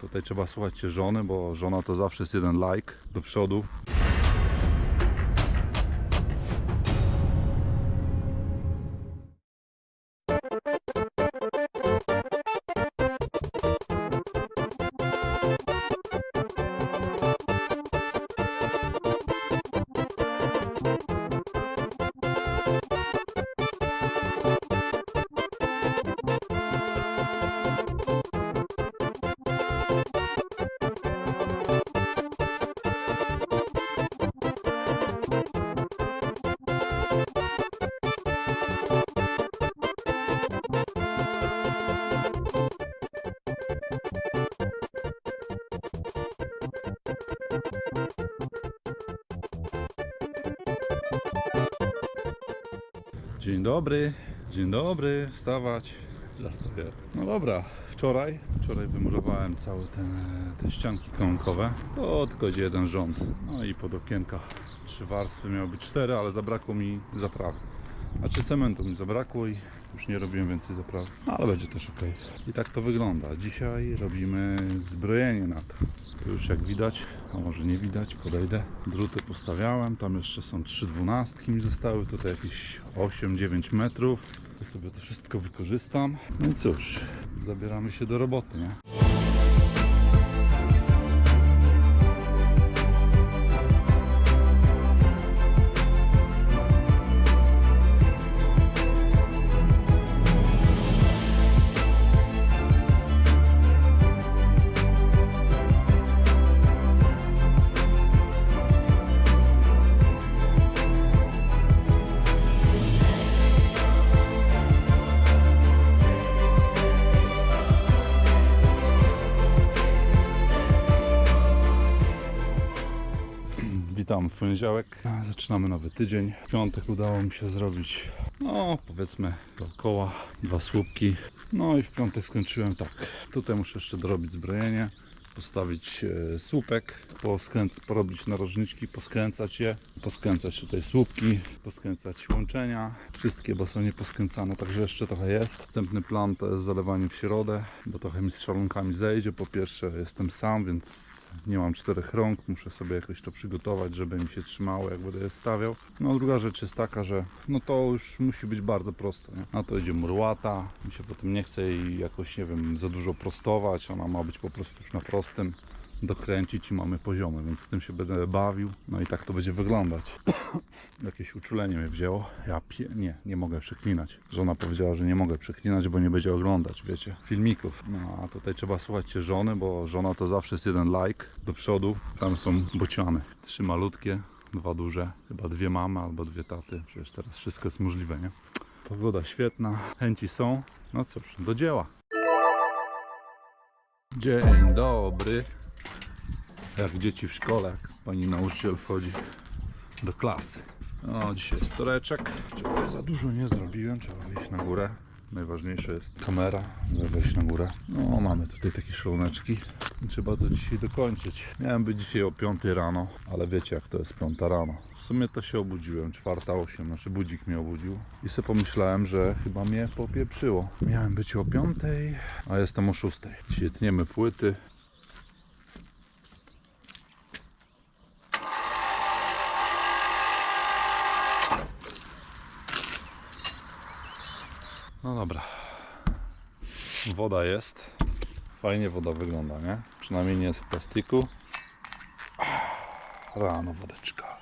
tutaj trzeba słuchać się żony, bo żona to zawsze jest jeden like do przodu. Dzień dobry, dzień dobry, wstawać. Żartuję. No dobra, wczoraj, wczoraj wymurowałem całe te, te ścianki kołonkowe. To tylko jeden rząd. No i pod okienka trzy warstwy, miały być cztery, ale zabrakło mi zaprawy. A czy cementu mi zabrakło i już nie robiłem więcej zaprawy. Ale będzie też ok. I tak to wygląda. Dzisiaj robimy zbrojenie na to. Tu już jak widać, a może nie widać, podejdę. Druty postawiałem, tam jeszcze są trzy dwunastki mi zostały, tutaj jakieś 8-9 metrów. To sobie to wszystko wykorzystam. No i cóż, zabieramy się do roboty, nie? Witam w poniedziałek. Zaczynamy nowy tydzień. W piątek udało mi się zrobić, no powiedzmy dookoła dwa słupki. No i w piątek skończyłem tak. Tutaj muszę jeszcze dorobić zbrojenie, postawić e, słupek, poskręc, porobić narożniczki, poskręcać je, poskręcać tutaj słupki, poskręcać łączenia. Wszystkie, bo są nieposkręcane, także jeszcze trochę jest. Następny plan to jest zalewanie w środę, bo trochę mi z szalonkami zejdzie. Po pierwsze jestem sam, więc nie mam czterech rąk, muszę sobie jakoś to przygotować, żeby mi się trzymało, jak będę je stawiał. No druga rzecz jest taka, że no to już musi być bardzo proste. Nie? Na to idzie murłata, mi się potem nie chce jej jakoś, nie wiem, za dużo prostować, ona ma być po prostu już na prostym dokręcić i mamy poziomy, więc z tym się będę bawił. No i tak to będzie wyglądać. Jakieś uczulenie mnie wzięło. Ja pie... nie, nie mogę przeklinać. Żona powiedziała, że nie mogę przeklinać, bo nie będzie oglądać, wiecie, filmików. No a tutaj trzeba słuchać się żony, bo żona to zawsze jest jeden like do przodu. Tam są bociany. Trzy malutkie, dwa duże, chyba dwie mamy albo dwie taty. Przecież teraz wszystko jest możliwe, nie? Pogoda świetna, chęci są. No cóż, do dzieła. Dzień dobry. Jak dzieci w szkole, jak pani nauczyciel wchodzi do klasy. O, dzisiaj jest toreczek. Trzeba za dużo nie zrobiłem, trzeba wyjść na górę. Najważniejsze jest kamera, żeby wejść na górę. No, mamy tutaj takie szaloneczki. Trzeba to dzisiaj dokończyć. Miałem być dzisiaj o 5 rano, ale wiecie jak to jest 5 rano. W sumie to się obudziłem, 4.08, znaczy budzik mnie obudził. I sobie pomyślałem, że chyba mnie popieprzyło. Miałem być o 5, a jestem o 6. Dzisiaj tniemy płyty, dobra. Woda jest. Fajnie woda wygląda, nie? Przynajmniej nie jest w plastiku. Rano wodeczka.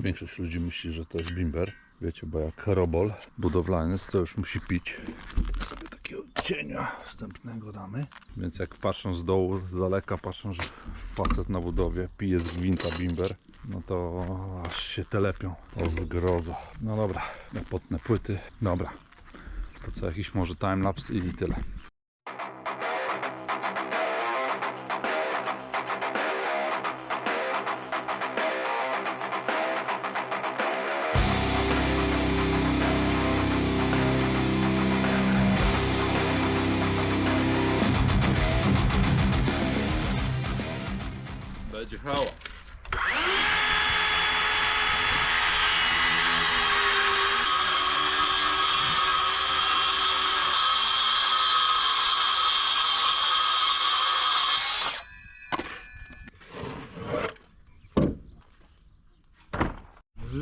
Większość ludzi myśli, że to jest bimber. Wiecie, bo jak robol budowlany, to już musi pić. Sobie takiego cienia wstępnego damy. Więc jak patrzą z dołu, z daleka, patrzą, że facet na budowie pije z gwinta bimber, no to aż się telepią. O zgroza. No dobra, ja potnę płyty. Dobra. To co, jakiś może timelapse i tyle. Będzie hałas.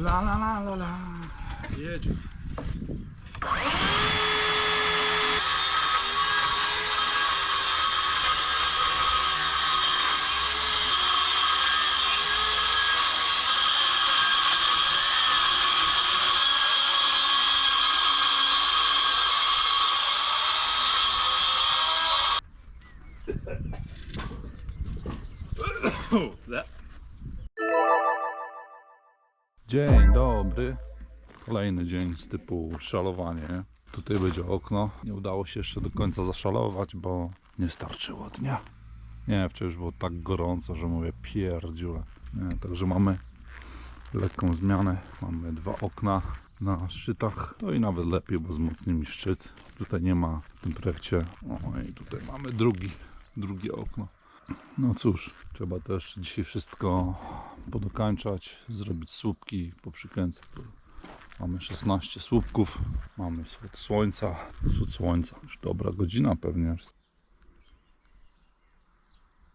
라라라라라. 예. 좀. Dzień dobry. Kolejny dzień z typu szalowanie. nie? Tutaj będzie okno. Nie udało się jeszcze do końca zaszalować, bo nie starczyło dnia. Nie, wczoraj już było tak gorąco, że mówię pierdziule. Nie, także mamy lekką zmianę. Mamy dwa okna na szczytach. To i nawet lepiej, bo wzmocni mi szczyt. Tutaj nie ma w tym projekcie. O i tutaj mamy drugi, drugie okno. No cóż, trzeba też dzisiaj wszystko podokańczać, zrobić słupki, poprzykręcać. Mamy 16 słupków, mamy wschód słońca, wschód słońca, już dobra godzina pewnie.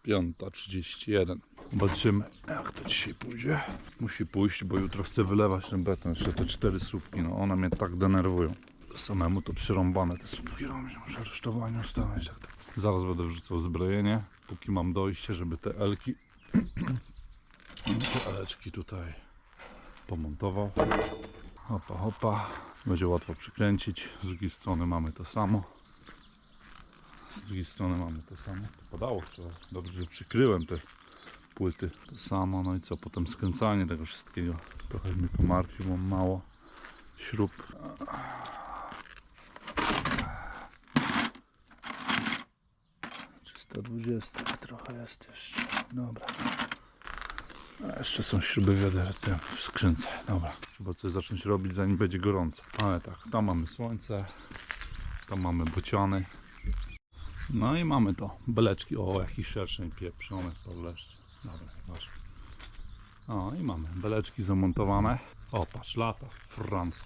5.31. Zobaczymy jak to dzisiaj pójdzie. Musi pójść, bo jutro chcę wylewać ten beton, jeszcze te cztery słupki, no one mnie tak denerwują. Samemu to przyrąbane te słupki robić, muszę aresztowanie ustawiać. Tak, tak. Zaraz będę wrzucał zbrojenie, póki mam dojście, żeby te elki, te eleczki tutaj pomontował. Hopa, hopa. Będzie łatwo przykręcić. Z drugiej strony mamy to samo. Z drugiej strony mamy to samo. Padało wczoraj. Dobrze, że przykryłem te płyty. To samo. No i co? Potem skręcanie tego wszystkiego. Trochę mnie pomartwił, mam mało śrub. 320 trochę jest jeszcze. Dobra. A jeszcze są śruby wiaderte w skrzynce. Dobra. Trzeba coś zacząć robić zanim będzie gorąco. Ale tak, tam mamy słońce. Tam mamy bociany. No i mamy to. Beleczki. O, jakiś szerszeń pieprzony podleszcz. Dobra, ważne. O i mamy beleczki zamontowane. O, patrz, lata. Francja.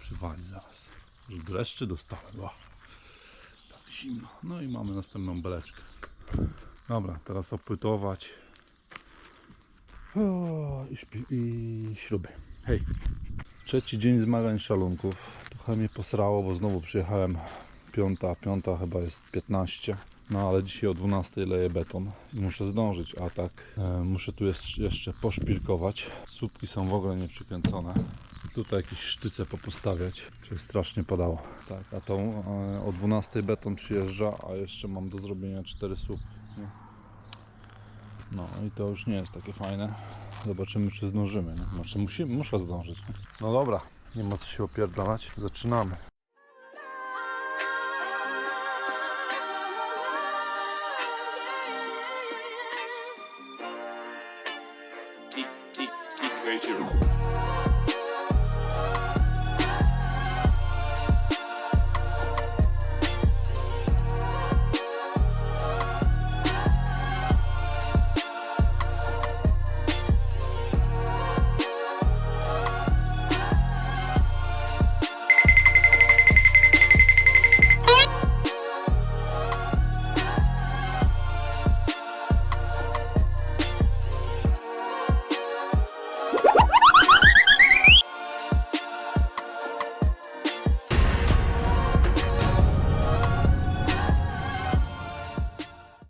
Przywali zaraz. Już dreszczy dostałem. O. Zimno. No i mamy następną beleczkę. Dobra, teraz opytować. O, i, śpi- i śruby. Hej. Trzeci dzień zmagań szalunków. Trochę mnie posrało, bo znowu przyjechałem piąta, piąta chyba jest 15. No ale dzisiaj o 12 leję beton i muszę zdążyć, a tak e, muszę tu jeszcze poszpilkować. Słupki są w ogóle nieprzykręcone. Tutaj jakieś sztyce popostawiać, czy strasznie padało. Tak, a to e, o 12 beton przyjeżdża, a jeszcze mam do zrobienia 4 słupki. No i to już nie jest takie fajne. Zobaczymy czy zdążymy. Nie? Znaczy musimy, muszę zdążyć. No dobra, nie ma co się opierdalać. Zaczynamy.